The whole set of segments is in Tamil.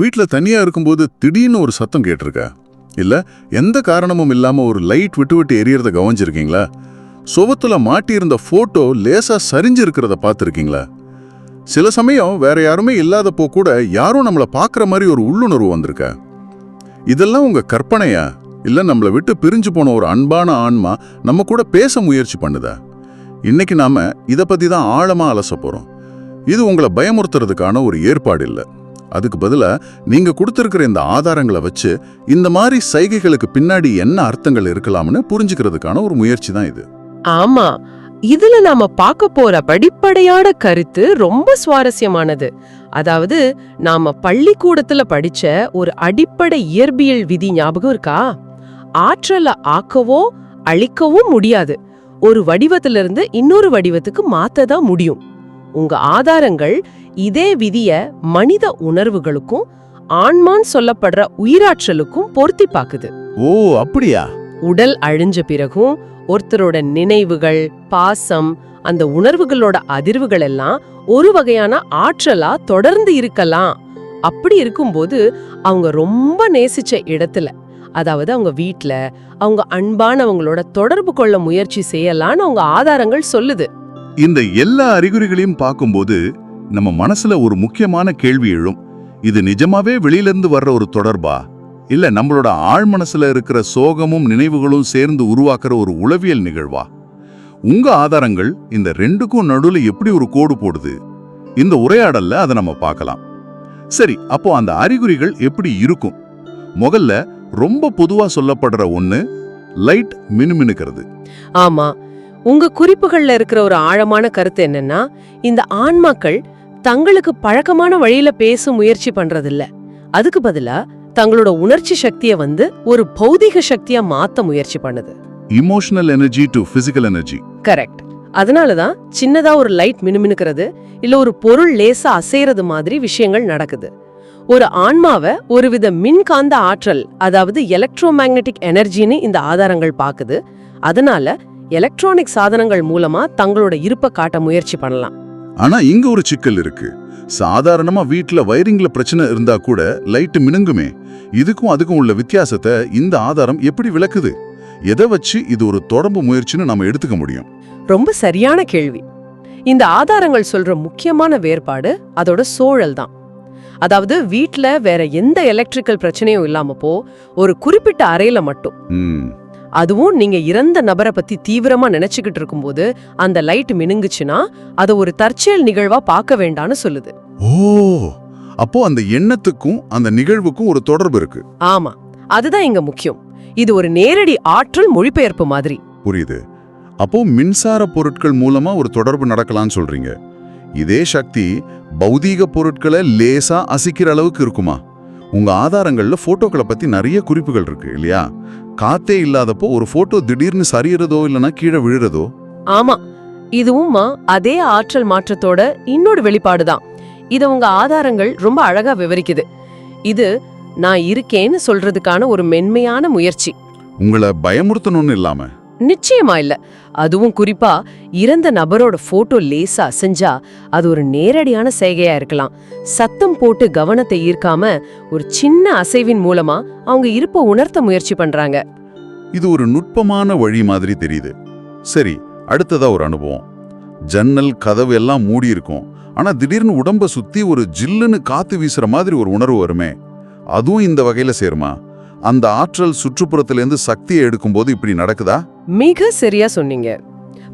வீட்ல தனியா இருக்கும்போது திடீர்னு ஒரு சத்தம் கேட்டிருக்கா? இல்ல எந்த காரணமும் இல்லாம ஒரு லைட் விட்டு விட்டு எரியறத கவனிச்சிருக்கீங்களா? சுவத்தில் மாட்டியிருந்த ஃபோட்டோ லேசா சரிஞ்சு இருக்கிறத பார்த்துருக்கீங்களா? சில சமயம் வேற யாருமே இல்லாதப்போ கூட யாரும் நம்மள பார்க்குற மாதிரி ஒரு உள்ளுணர்வு வந்திருக்கா? இதெல்லாம் உங்க கற்பனையா? இல்ல நம்மளை விட்டு பிரிஞ்சு போன ஒரு அன்பான ஆன்மா நம்ம கூட பேச முயற்சி பண்ணுதா? இன்னைக்கு நாம இத பத்தி தான் ஆழமா அலச போறோம். இது உங்களை பயமுறுத்துறதுக்கான ஒரு ஏற்பாடு இல்ல. அதுக்கு பதிலா நீங்கள் கொடுத்துருக்கிற இந்த ஆதாரங்களை வச்சு இந்த மாதிரி சைகைகளுக்கு பின்னாடி என்ன அர்த்தங்கள் இருக்கலாம்னு புரிஞ்சுக்கிறதுக்கான ஒரு முயற்சி தான் இது. ஆமா. இதுல நாம பார்க்க போற படிப்படையான கருத்து ரொம்ப சுவாரஸ்யமானது. அதாவது நாம பள்ளிக்கூடத்துல படிச்ச ஒரு அடிப்படை இயற்பியல் விதி ஞாபகம் இருக்கா? ஆற்றலை ஆக்கவோ அழிக்கவும் முடியாது. ஒரு வடிவத்திலிருந்து இன்னொரு வடிவத்துக்கு மாத்த தான் முடியும். உங்க ஆதாரங்கள் இதே விதிய மனித உணர்வுகளுக்கும் ஆன்மான் சொல்லப்படுற உயிராற்றலுக்கும் பொருத்தி பாக்குது. ஓ அப்படியா? உடல் அழிஞ்ச பிறகும் ஒருத்தரோட நினைவுகள் பாசம் அந்த உணர்வுகளோட அதிர்வுகள் எல்லாம் ஒரு வகையான ஆற்றலா தொடர்ந்து இருக்கலாம். அப்படி இருக்கும்போது அவங்க ரொம்ப நேசிச்ச இடத்துல அதாவது அவங்க வீட்ல அவங்க அன்பானவங்களோட தொடர்பு கொள்ள முயற்சி செய்யலாம்னு அவங்க ஆதாரங்கள் சொல்லுது. இந்த எல்லா அறிகுறிகளையும் பார்க்கும்போது நம்ம மனசுல ஒரு முக்கியமான கேள்வி எழும். இது நிஜமாவே வெளியிலிருந்து வர்ற ஒரு தொடர்பா? இல்ல நம்மளோட ஆழ் மனசுல இருக்கிற சோகமும் நினைவுகளும் சேர்ந்து உருவாக்குற ஒரு உளவியல் நிகழ்வா? உங்க ஆதாரங்கள் இந்த ரெண்டுக்கும் நடுவுல எப்படி ஒரு கோடு போடுது? இந்த உரையாடல்ல அதை நம்ம பார்க்கலாம். சரி அப்போ அந்த அறிகுறிகள் எப்படி இருக்கும்? முதல்ல ரொம்ப பொதுவா சொல்லப்படுற ஒண்ணு லைட் மினுமினுக்கிறது. ஆமா. உங்க குறிப்புகள்ல இருக்கிற ஒரு ஆழமான கருத்து என்னன்னா இந்த ஆன்மாக்கள் தங்களுக்கு பழக்கமான வழியில பேச முயற்சி பண்றதில்ல. அதுக்கு பதிலா தங்களோட உணர்ச்சி சக்திய வந்து ஒரு பௌதிக சக்தியா மாத்த முயற்சி பண்ணுது. Emotional energy to physical energy correct அதனாலதான் சின்னதா ஒரு லைட் மினுமினுக்கிறது இல்ல ஒரு பொருள் லேசா அசைறது மாதிரி விஷயங்கள் நடக்குது. ஒரு ஆன்மாவை ஒருவித மின்காந்த ஆற்றல் அதாவது எலக்ட்ரோ மேக்னெட்டிக் எனர்ஜின்னு இந்த ஆதாரங்கள் பாக்குது. அதனால எலக்ட்ரானிக் சாதனங்கள் மூலமா தங்களோட இருப்பை காட்ட முயற்சி பண்ணலாம். ஆனா இங்க ஒரு சிக்கல் இருக்கு. சாதாரணமா வீட்ல வயரிங்ல பிரச்சனை இருந்தா கூட லைட் மினுங்குமே. இதுக்கும் அதுக்கும் உள்ள வித்தியாசத்தை இந்த ஆதாரம் எப்படி விளக்குது? எதை வச்சு இது ஒரு தொடர்பு முயற்சின்னு நம்ம எடுத்துக்க முடியும்? ரொம்ப சரியான கேள்வி. இந்த ஆதாரங்கள் சொல்ற முக்கியமான வேறுபாடு அதோட சூழல் தான். அதாவது வீட்ல வேற எந்த எலக்ட்ரிக்கல் பிரச்சனையும் இல்லாமப்போ ஒரு குறிப்பிட்ட அறையில மட்டும். ம், அதுவும் நீங்க இறந்த நபரை பத்தி தீவிரமா நினைச்சுக்கிட்டு இருக்கும்போது அந்த லைட் மினுங்குச்சுன்னா அதை ஒரு தற்செயல் நிகழ்வா பார்க்க வேண்டாம்னு சொல்லுது. ஓ அப்போ அந்த எண்ணத்துக்கும் அந்த நிகழ்வுக்கும் ஒரு தொடர்பு இருக்கு. ஆமா அதுதான் இங்க முக்கியம். இது ஒரு நேரடி ஆற்றல் மொழிபெயர்ப்பு மாதிரி. புரியுது. அப்போ மின்சார பொருட்கள் மூலமா ஒரு தொடர்பு நடக்கலாம்னு சொல்றீங்க. இதே சக்தி பௌதீக பொருட்களை லேசா அசிக்கிற அளவுக்கு இருக்குமா? உங்க ஆதாரங்கள்ல போட்டோக்களை பத்தி நிறைய குறிப்புகள் இருக்கு இல்லையா? காத்தே இல்லாதப்போ ஒரு போட்டோ திடீர்னு சரியறதோ இல்லனா கீழே விழுறதோ? ஆமா. இதுவும்மா அதே ஆற்றல் மாற்றத்தோட இன்னொரு வெளிப்பாடுதான். இத உங்க ஆதாரங்கள் ரொம்ப அழகா விவரிக்குது. இது நான் இருக்கேன்னு சொல்றதுக்கான ஒரு மென்மையான முயற்சி. உங்களை பயமுறுத்தணும்னு இல்லாம நிச்சயமா இல்ல. அதுவும் குறிப்பா இறந்த நபரோட போட்டோ லேசா அசைஞ்சா அது ஒரு நேரடியான செய்கையா இருக்கலாம். சத்தம் போட்டு கவனத்தை ஈர்க்காம ஒரு சின்ன அசைவின் மூலமா அவங்க இருப்ப உணர்த்த முயற்சி பண்றாங்க. இது ஒரு நுட்பமான வழி மாதிரி தெரியுது. சரி அடுத்ததா ஒரு அனுபவம். ஜன்னல் கதவு எல்லாம் மூடி இருக்கும். ஆனா திடீர்னு உடம்ப சுத்தி ஒரு ஜில்லுன்னு காத்து வீசுற மாதிரி ஒரு உணர்வு வருமே. அதுவும் இந்த வகையில சேருமா? அந்த ஆற்றல் சுற்றுப்புறத்திலேருந்து சக்தியை எடுக்கும்போது இப்படி நடக்குதா? மிக சரியா சொன்னீங்க.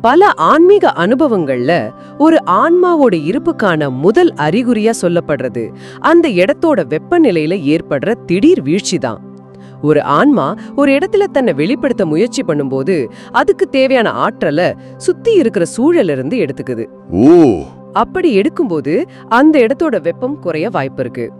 பல ஆன்மீக அனுபவங்கள்ல ஒரு ஆன்மாவோட இருப்புக்கான முதல் அறிகுறியா சொல்லப்படுறது அந்த இடத்தோட வெப்பநிலையில ஏற்படுற திடீர் வீழ்ச்சி தான். ஒரு ஆன்மா ஒரு இடத்துல தன்னை வெளிப்படுத்த முயற்சி பண்ணும்போது அதுக்கு தேவையான ஆற்றலை சுத்தி இருக்கிற சூழல்ல இருந்து எடுத்துக்குது. ஓ. அப்படி எடுக்கும்போது அந்த இடத்தோட வெப்பம் குறைய வாய்ப்பு இருக்கு.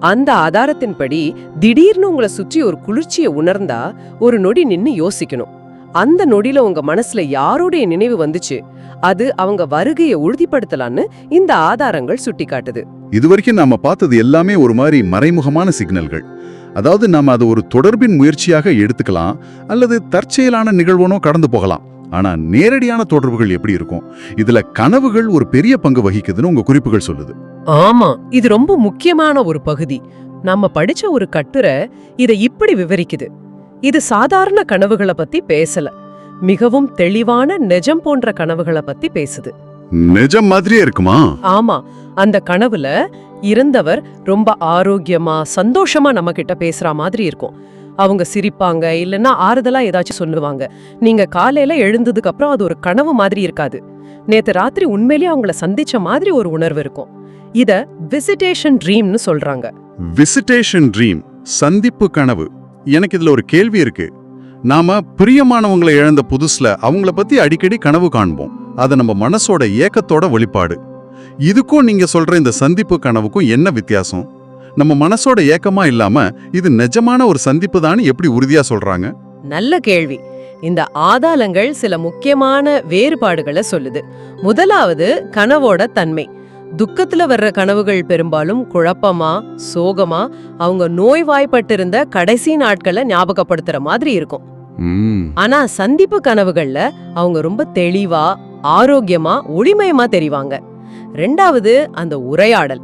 அந்த ஆதாரத்தின்படி திடீர்னு உங்களை சுற்றி ஒரு குளிர்ச்சியை உணர்ந்தா ஒரு நொடி நின்னு யோசிக்கணும். அந்த நொடியில உங்க மனசுல யாருடைய நினைவு வந்துச்சு? அது அவங்க வருகையை உறுதிப்படுத்தலான்னு இந்த ஆதாரங்கள் சுட்டிக்காட்டுது. இதுவரைக்கும் நாம பார்த்தது எல்லாமே ஒரு மாதிரி மறைமுகமான சிக்னல்கள். அதாவது நாம அது ஒரு தொடர்பின் முயற்சியாக எடுத்துக்கலாம் அல்லது தற்செயலான நிகழ்வனோ கடந்து போகலாம். ஆனா நேரடியான தொடர்புகள் எப்படி இருக்கும்? இதுல கனவுகள் ஒரு பெரிய பங்கு வகிக்குதுன்னு உங்க குறிப்புகள் சொல்லுது. ஆமா இது ரொம்ப முக்கியமான ஒரு பகுதி. நாம படிச்ச ஒரு கட்டுரை இத இப்படி விவரிக்குது. இது சாதாரண கனவுகளை பத்தி பேசல. மிகவும் தெளிவான நிஜம் போன்ற கனவுகளை பத்தி பேசுது. நிஜம் மாதிரியே இருக்குமா? ஆமா அந்த கனவுல இறந்தவர் ரொம்ப ஆரோக்கியமா சந்தோஷமா நம்ம கிட்ட பேசுற மாதிரி இருக்கும். அவங்க சிரிப்பாங்க இல்லைன்னா ஆறுதலா ஏதாச்சும் சொல்லுவாங்க. நீங்க காலையில எழுந்ததுக்கு அப்புறம் அது ஒரு கனவு மாதிரி இருக்காது. நேத்து ராத்திரி உண்மையிலேயே அவங்கள சந்திச்ச மாதிரி ஒரு உணர்வு இருக்கும். இத விசிட்டேஷன் ட்ரீம்னு சொல்றாங்க. விசிட்டேஷன் ட்ரீம் சந்திப்பு கனவு. எனக்கு இதுல ஒரு கேள்வி இருக்கு. நாம பிரியமானவங்களை இழந்த புதுசுல அவங்கள பத்தி அடிக்கடி கனவு காண்போம். அது நம்ம மனசோட ஏக்கத்தோட வெளிப்பாடு. இதுக்கும் நீங்க சொல்ற இந்த சந்திப்பு கனவுக்கும் என்ன வித்தியாசம்? நம்ம மனசோட ஏக்கமா இல்லாம இது நிஜமான ஒரு சந்திப்பு தான் எப்படி உறுதியா சொல்றாங்க? நல்ல கேள்வி. இந்த ஆதாளங்கள் சில முக்கியமான வேறுபாடுகளை சொல்லுது. முதலாவது கனவோட தன்மை. துக்கத்துல வர்ற கனவுகள் பெரும்பாலும் குழப்பமா சோகமா அவங்க நோய்வாய்ப்பட்டிருந்த கடைசி நாட்களை ஞாபகப்படுத்துற மாதிரி இருக்கும். ஆனா சந்திப்பு கனவுகள்ல அவங்க ரொம்ப தெளிவா ஆரோக்கியமா ஒளிமயமா தெரிவாங்க. ரெண்டாவது அந்த உரையாடல்.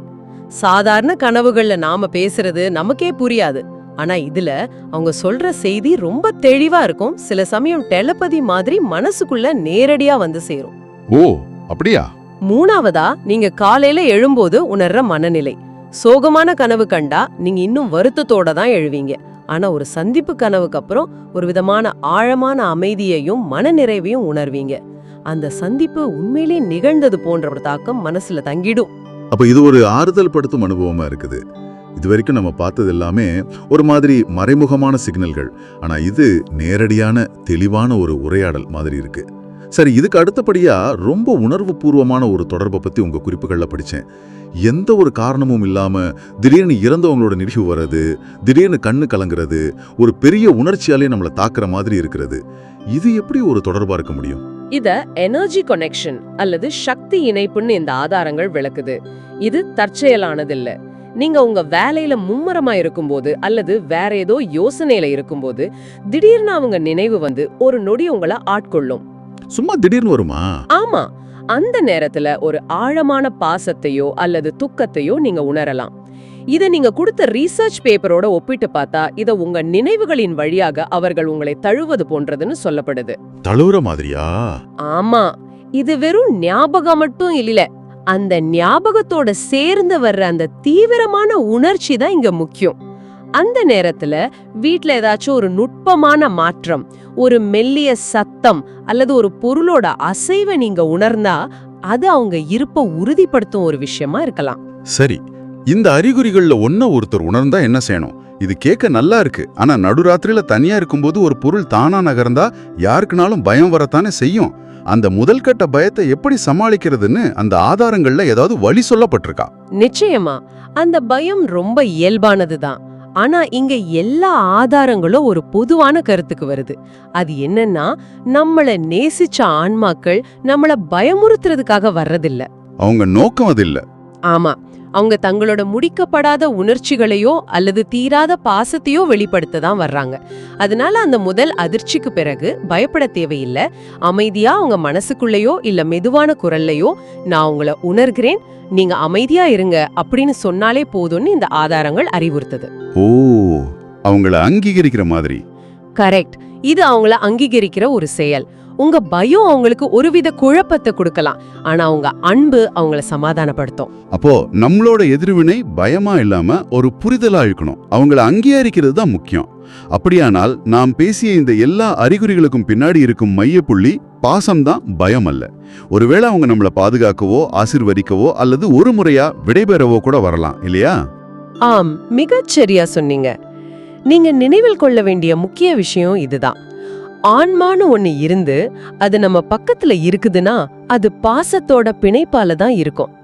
சாதாரண கனவுகள்ல நாம பேசுறது நமக்கே புரியாது. ஆனா இதுல அவங்க சொல்ற செய்தி ரொம்ப தெளிவா இருக்கும். சில சமயம் டெலபதி மாதிரி மனசுக்குள்ள நேரடியா வந்து சேரும். ஓ அப்படியா? மூணாவதா நீங்க காலையில எழும்போது உணர்ற மனநிலை. சோகமான கனவு கண்டா நீங்க இன்னும் வருத்தத்தோட தான் எழுவீங்க. ஆனா ஒரு சந்திப்பு கனவுக்கு அப்புறம் ஒரு விதமான ஆழமான அமைதியையும் மனநிறைவையும் உணர்வீங்க. அந்த சந்திப்பு உண்மையிலே நிகழ்ந்தது போன்ற ஒரு தாக்கம் மனசுல தங்கிடும். அப்ப இது ஒரு ஆறுதல் படுத்தும் அனுபவமா இருக்குது. இது வரைக்கும் நம்ம பார்த்தது எல்லாமே ஒரு மாதிரி மறைமுகமான சிக்னல்கள். ஆனா இது நேரடியான தெளிவான ஒரு உரையாடல் மாதிரி இருக்குது சரி இதுக்கு அடுத்தபடியா ரொம்ப உணர்வு பூர்வமான ஒரு தொடர்பை பத்தி உங்க குறிப்புகளில் படித்தேன் எந்த ஒரு காரணமும் இல்லாம திடீர்னு இறந்தவங்களோட நினைவு வர்றது திடீர்னு கண்ணு கலங்குறது ஒரு பெரிய உணர்ச்சியாலே நம்மளை தாக்குற மாதிரி இருக்கிறது. இது எப்படி ஒரு தொடர்பா இருக்க முடியும்? இத எனர்ஜி கனெக்ஷன் அல்லது சக்தி இணைப்புன்னு இந்த ஆதாரங்கள் விளக்குது. இது தற்செயலானதில்லை. நீங்க உங்க வேலையில மும்மரமா இருக்கும்போது அல்லது வேற ஏதோ யோசனையில இருக்கும்போது திடீர்னு அவங்க நினைவு வந்து ஒரு நொடி உங்களை ஆட்கொள்ளும். சும்மா திடீர்னு வருமா? ஆமா. அந்த நேரத்துல ஒரு ஆழமான பாசத்தையோ அல்லது துக்கத்தையோ நீங்க உணரலாம். இத நீங்க கொடுத்த ரீசர்ச் பேப்பரோட ஒப்பிட்டு பார்த்தா இத உங்க நினைவுகளின் வழியாக அவர்கள் உங்களை தழுவது போன்றதுன்னு சொல்லப்படுது. தழுவுற மாதிரியா? ஆமா. இது வெறும் ஞாபகம் மட்டும் இல்ல. அந்த ஞாபகத்தோட சேர்ந்து வர்ற அந்த தீவிரமான உணர்ச்சி தான் இங்க முக்கியம். அந்த நேரத்துல வீட்ல ஏதாச்சும் ஒரு நுட்பமான மாற்றம் ஒரு மெல்லிய சத்தம் அல்லது ஒரு பொருளோட அசைவை நீங்க உணர்ந்தா அது அவங்க இருப்ப உறுதிப்படுத்தும் ஒரு விஷயமா இருக்கலாம். சரி இந்த அறிகுறிகள்ல ஒன்ன ஒருத்தர் உணர்ந்தா என்ன செய்யணும்? இது கேட்க நல்லா இருக்கு ஆனா நடுராத்திரியில தனியா இருக்கும்போது ஒரு பொருள் தானா நகர்ந்தா யாருக்குனாலும் பயம் வரத்தானே செய்யும். அந்த முதல் கட்ட பயத்தை எப்படி சமாளிக்கிறதுன்னு அந்த ஆதாரங்கள்ல ஏதாவது வழி சொல்லப்பட்டிருக்கா? நிச்சயமா அந்த பயம் ரொம்ப இயல்பானதுதான். ஆனா இங்க எல்லா ஆதாரங்களும் ஒரு பொதுவான கருத்துக்கு வருது. அது என்னன்னா நம்மள நேசிச்ச ஆன்மாக்கள் நம்மள பயமுறுத்துறதுக்காக வர்றதில்ல. அவங்க நோக்கம் அது இல்ல. ஆமா. அவங்க தங்களோட முடிக்கப்படாத உணர்ச்சிகளையோ அல்லது தீராத பாசத்தையோ வெளிப்படுத்த தான் வர்றாங்க. அதனால அந்த முதல் அதிர்ச்சிக்கு பிறகு பயப்பட தேவையில்லை. அமைதியா அவங்க மனசுக்குள்ளேயோ இல்ல மெதுவான குரல்லையோ நான் உங்களை உணர்கிறேன். நீங்க அமைதியா இருங்க அப்படின்னு சொன்னாலே போதும்னு இந்த ஆதாரங்கள் அறிவுறுத்துது. ஓ அவங்கள அங்கீகரிக்கிற மாதிரி. கரெக்ட். இது அவங்கள அங்கீகரிக்கிற ஒரு செயல். உங்க பயம் அவங்களுக்கு ஒருவித குழப்பத்தை கொடுக்கலாம். ஆனா உங்க அன்பு அவங்கள சமாதானப்படுத்தும். அப்போ நம்மளோட எதிர்வினை பயமா இல்லாம ஒரு புரிதலா இருக்கணும். அவங்கள அங்கீகரிக்கிறது தான் முக்கியம். அப்படியானால் நாம் பேசிய இந்த எல்லா அறிகுறிகளுக்கும் பின்னாடி இருக்கும் மையப்புள்ளி பாசம்தான் பயம் அல்ல. ஒருவேளை அவங்க நம்மளை பாதுகாக்கவோ ஆசிர்வதிக்கவோ அல்லது ஒரு முறையா விடைபெறவோ கூட வரலாம் இல்லையா? ஆம் மிகச் சரியா சொன்னீங்க. நீங்க நினைவில் கொள்ள வேண்டிய முக்கிய விஷயம் இதுதான். ஆன்மான்னு ஒண்ணு இருந்து அது நம்ம பக்கத்துல இருக்குதுன்னா அது பாசத்தோட பிணைப்பால தான் இருக்கும்.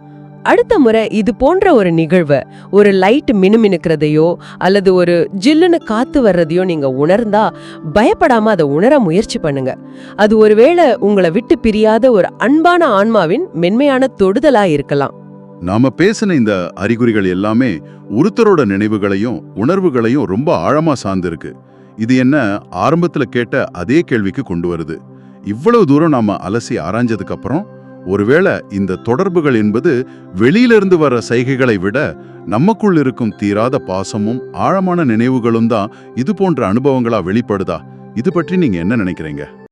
அடுத்த முறை இது போன்ற ஒரு நிகழ்வை ஒரு லைட் மினுமினுக்கிறதையோ அல்லது ஒரு ஜில்லுன்னு காத்து வர்றதையோ நீங்க உணர்ந்தா பயப்படாம அதை உணர முயற்சி பண்ணுங்க. அது ஒருவேளை உங்களை விட்டு பிரியாத ஒரு அன்பான ஆன்மாவின் மென்மையான தொடுதலா இருக்கலாம். நாம பேசின இந்த அறிகுறிகள் எல்லாமே ஒருத்தரோட நினைவுகளையும் உணர்வுகளையும் ரொம்ப ஆழமா சார்ந்திருக்கு. இது என்ன ஆரம்பத்துல கேட்ட அதே கேள்விக்கு கொண்டு வருது. இவ்வளவு தூரம் நாம அலசி ஆராய்ஞ்சதுக்கு அப்புறம் ஒருவேளை இந்த தொடர்புகள் என்பது வெளியிலிருந்து வர சைகைகளை விட நமக்குள் இருக்கும் தீராத பாசமும் ஆழமான நினைவுகளும் தான் இது போன்ற அனுபவங்களா வெளிப்படுதா? இது பற்றி நீங்க என்ன நினைக்கிறீங்க?